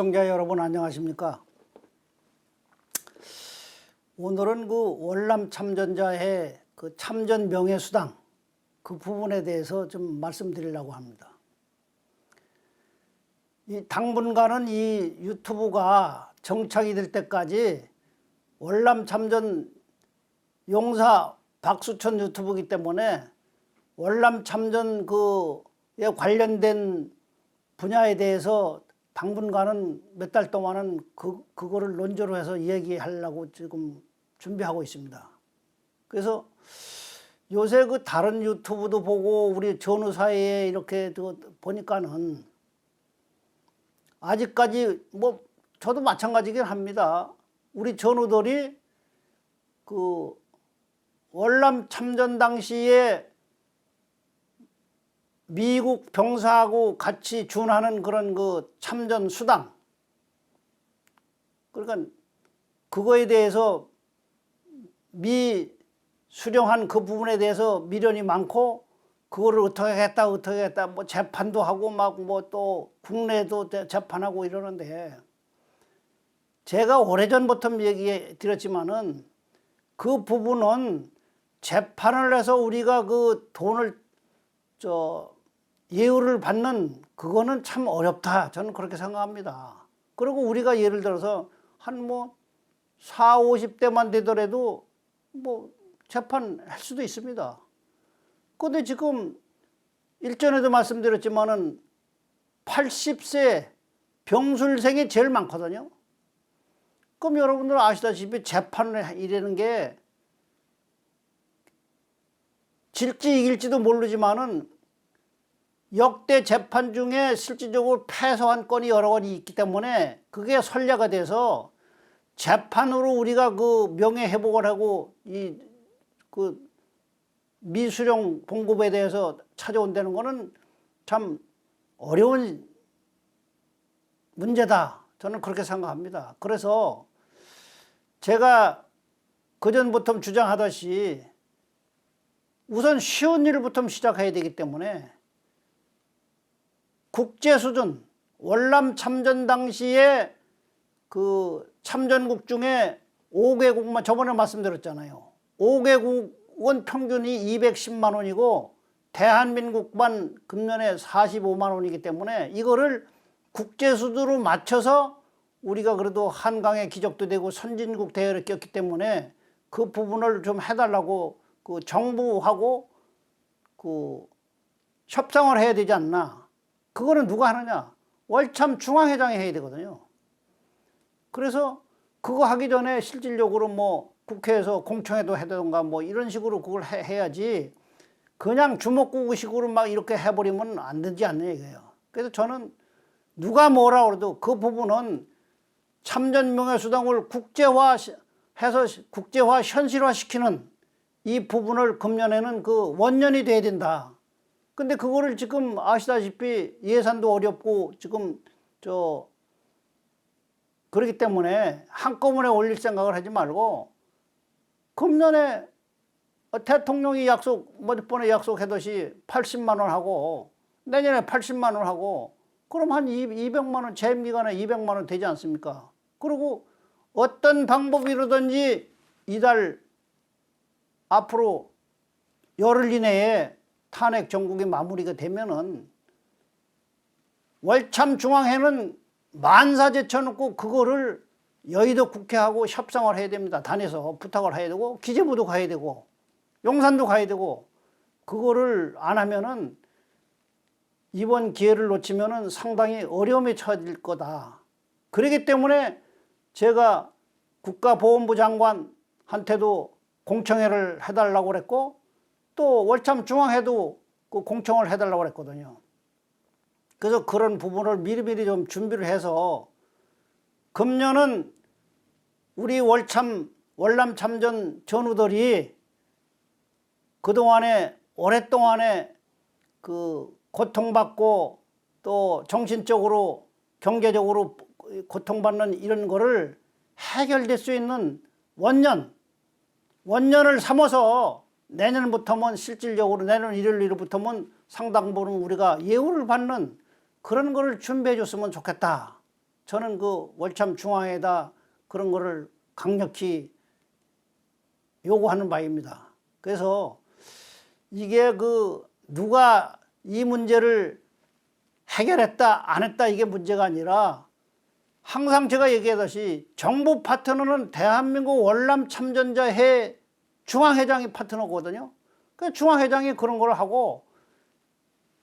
시청자 여러분 안녕하십니까? 오늘은 그 월남 참전자의 그 참전 명예 수당 그 부분에 대해서 좀 말씀드리려고 합니다. 이 당분간은 이 유튜브가 정착이 될 때까지 월남 참전 용사 박수천 유튜브이기 때문에 월남 참전 그에 관련된 분야에 대해서 당분간은 몇 달 동안은 그, 그거를 논조로 해서 얘기하려고 지금 준비하고 있습니다. 그래서 요새 그 다른 유튜브도 보고 우리 전후 사이에 이렇게 그 보니까는 아직까지 뭐 저도 마찬가지긴 합니다. 우리 전우들이 그 월남 참전 당시에 미국 병사하고 같이 준하는 그런 그 참전 수당. 그러니까 그거에 대해서 미 수령한 그 부분에 대해서 미련이 많고 그거를 어떻게 했다 어떻게 했다 뭐 재판도 하고 막 뭐 또 국내도 재- 재판하고 이러는데 제가 오래전부터 얘기해 드렸지만은 그 부분은 재판을 해서 우리가 그 돈을 저 예우를 받는 그거는 참 어렵다. 저는 그렇게 생각합니다. 그리고 우리가 예를 들어서 한 뭐 4, 50대만 되더라도 뭐 재판할 수도 있습니다. 근데 지금 일전에도 말씀드렸지만은 80세 병술생이 제일 많거든요. 그럼 여러분들 아시다시피 재판을 이라는 게 질지 이길지도 모르지만은 역대 재판 중에 실질적으로 패소한 건이 여러 건이 있기 때문에 그게 선례가 돼서 재판으로 우리가 그 명예 회복을 하고 이 그 미수령 봉급에 대해서 찾아온다는 거는 참 어려운 문제다. 저는 그렇게 생각합니다. 그래서 제가 그전부터 주장하듯이 우선 쉬운 일부터 시작해야 되기 때문에 국제 수준 월남 참전 당시에 그 참전국 중에 5개국만 저번에 말씀드렸잖아요. 5개국은 평균이 210만 원이고 대한민국만 금년에 45만 원이기 때문에 이거를 국제 수준으로 맞춰서 우리가 그래도 한강의 기적도 되고 선진국 대열에 꼈기 때문에 그 부분을 좀 해달라고 그 정부하고 그 협상을 해야 되지 않나. 그거는 누가 하느냐? 월참 중앙회장이 해야 되거든요. 그래서 그거 하기 전에 실질적으로 뭐 국회에서 공청회도 해던가 뭐 이런 식으로 그걸 해, 해야지 그냥 주먹구구식으로 막 이렇게 해버리면 안 되지 않냐 이거예요. 그래서 저는 누가 뭐라 그래도 그 부분은 참전 명예 수당을 국제화 시- 해서 시- 국제화 현실화 시키는 이 부분을 금년에는 그 원년이 돼야 된다. 근데 그거를 지금 아시다시피 예산도 어렵고 지금 저 그렇기 때문에 한꺼번에 올릴 생각을 하지 말고 금년에 대통령이 약속 몇 번에 약속하듯이 80만 원 하고 내년에 80만 원 하고 그럼 한 200만 원 재임 기간에 200만 원 되지 않습니까? 그리고 어떤 방법이라든지 이달 앞으로 열흘 이내에 탄핵 정국이 마무리가 되면은 월참 중앙회는 만사 제 쳐놓고 그거를 여의도 국회하고 협상을 해야 됩니다. 단에서 부탁을 해야 되고 기재부도 가야 되고 용산도 가야 되고 그거를 안 하면은 이번 기회를 놓치면은 상당히 어려움에 처해질 거다. 그렇기 때문에 제가 국가보훈부 장관한테도 공청회를 해달라고 그랬고 또 월참 중앙회도 그 공청을 해달라고 그랬거든요. 그래서 그런 부분을 미리미리 좀 준비를 해서 금년은 우리 월참 월남 참전 전우들이 그동안에 오랫동안에 그 고통받고 또 정신적으로 경제적으로 고통받는 이런 거를 해결될 수 있는 원년 원년을 삼아서 내년부터면 실질적으로 내년 1월 1일부터면 상당 부분 우리가 예우를 받는 그런 거를 준비해 줬으면 좋겠다. 저는 그 월참 중앙에다 그런 거를 강력히 요구하는 바입니다. 그래서 이게 그 누가 이 문제를 해결했다 안 했다 이게 문제가 아니라 항상 제가 얘기하듯이 정부 파트너는 대한민국 월남 참전자회 중앙회장이 파트너거든요. 그 중앙회장이 그런 걸 하고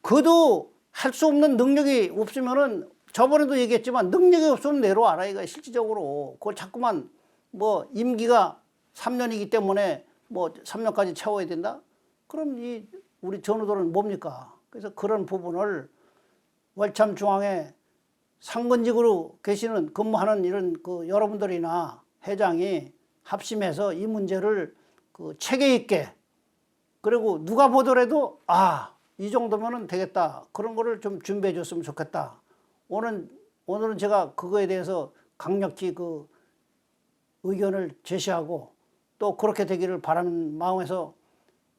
그도 할 수 없는 능력이 없으면은 저번에도 얘기했지만 능력이 없으면 내려와라 이거 실질적으로 그걸 자꾸만 뭐 임기가 3년이기 때문에 뭐 3년까지 채워야 된다? 그럼 이 우리 전우들은 뭡니까? 그래서 그런 부분을 월참 중앙에 상근직으로 계시는 근무하는 이런 그 여러분들이나 회장이 합심해서 이 문제를 그 체계 있게 그리고 누가 보더라도 아, 이 정도면은 되겠다. 그런 거를 좀 준비해 줬으면 좋겠다. 오늘 오늘은 제가 그거에 대해서 강력히 그 의견을 제시하고 또 그렇게 되기를 바라는 마음에서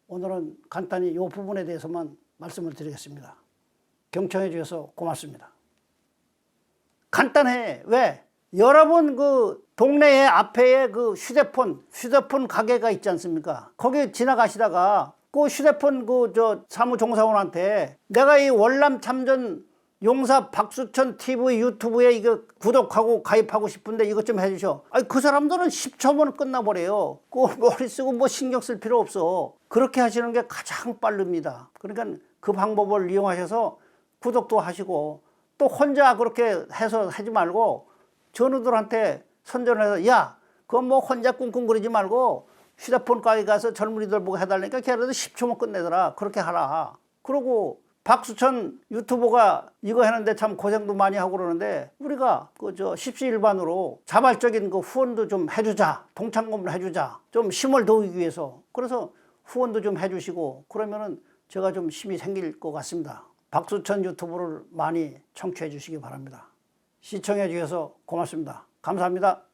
오늘은 간단히 이 부분에 대해서만 말씀을 드리겠습니다. 경청해 주셔서 고맙습니다. 간단해. 왜? 여러분 그 동네에 앞에 그 휴대폰, 휴대폰 가게가 있지 않습니까? 거기 지나가시다가 그 휴대폰 그 저 사무종사원한테 내가 이 월남 참전 용사 박수천 TV 유튜브에 이거 구독하고 가입하고 싶은데 이것 좀 해주셔. 아니 그 사람들은 10초면 끝나버려요. 그 머리 쓰고 뭐 신경 쓸 필요 없어. 그렇게 하시는 게 가장 빠릅니다. 그러니까 그 방법을 이용하셔서 구독도 하시고 또 혼자 그렇게 해서 하지 말고 전우들한테 선전해서 야 그거 뭐 혼자 꿍꿍거리지 말고 휴대폰 가게 가서 젊은이들 보고 해달라니까 걔네들 10초면 끝내더라. 그렇게 하라. 그러고 박수천 유튜버가 이거 하는데 참 고생도 많이 하고 그러는데 우리가 그저 십시일반으로 자발적인 그 후원도 좀 해주자. 동참금을 해주자. 좀 힘을 도우기 위해서. 그래서 후원도 좀 해주시고 그러면은 제가 좀 힘이 생길 것 같습니다. 박수천 유튜브를 많이 청취해 주시기 바랍니다. 시청해 주셔서 고맙습니다. 감사합니다.